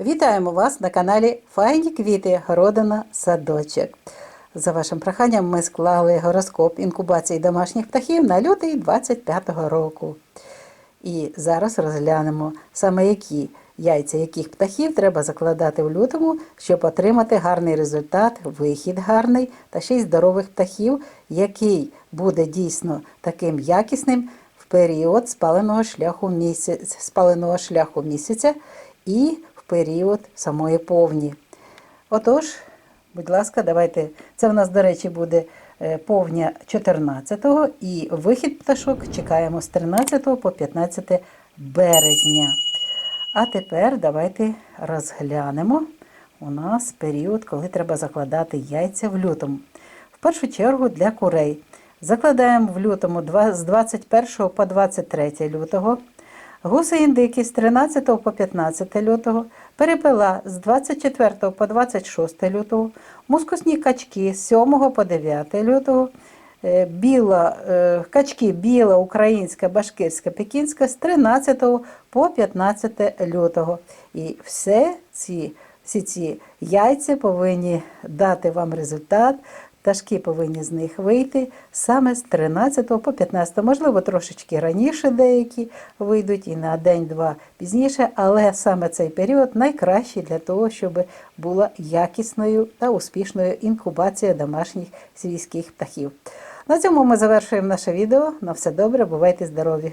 Вітаємо вас на каналі Файні квіти Городина Садочок. За вашим проханням ми склали гороскоп інкубації домашніх птахів на лютий 25-го року. І зараз розглянемо саме які яйця яких птахів треба закладати в лютому, щоб отримати гарний результат, вихід гарний та ще й здорових птахів, який буде дійсно таким якісним в період спаленого шляху місяця, спаленого шляху місяця і період самої повні. Отож, будь ласка, давайте. Це в нас, до речі, буде е, повня 14-го і вихід пташок чекаємо з 13 по 15 березня. А тепер давайте розглянемо у нас період, коли треба закладати яйця в лютому. В першу чергу для курей. Закладаємо в лютому з 21 по 23 лютого. Гуси індики з 13 по 15 лютого, перепела з 24 по 26 лютого, мускусні качки з 7 по 9 лютого, е, біла, е, качки біла, українська, башкирська, пекінська з 13 по 15 лютого. І все ці, всі ці яйця повинні дати вам результат. Пташки повинні з них вийти саме з 13 по 15, можливо, трошечки раніше деякі вийдуть і на день-два пізніше, але саме цей період найкращий для того, щоб була якісною та успішною інкубація домашніх свійських птахів. На цьому ми завершуємо наше відео. На все добре, бувайте здорові!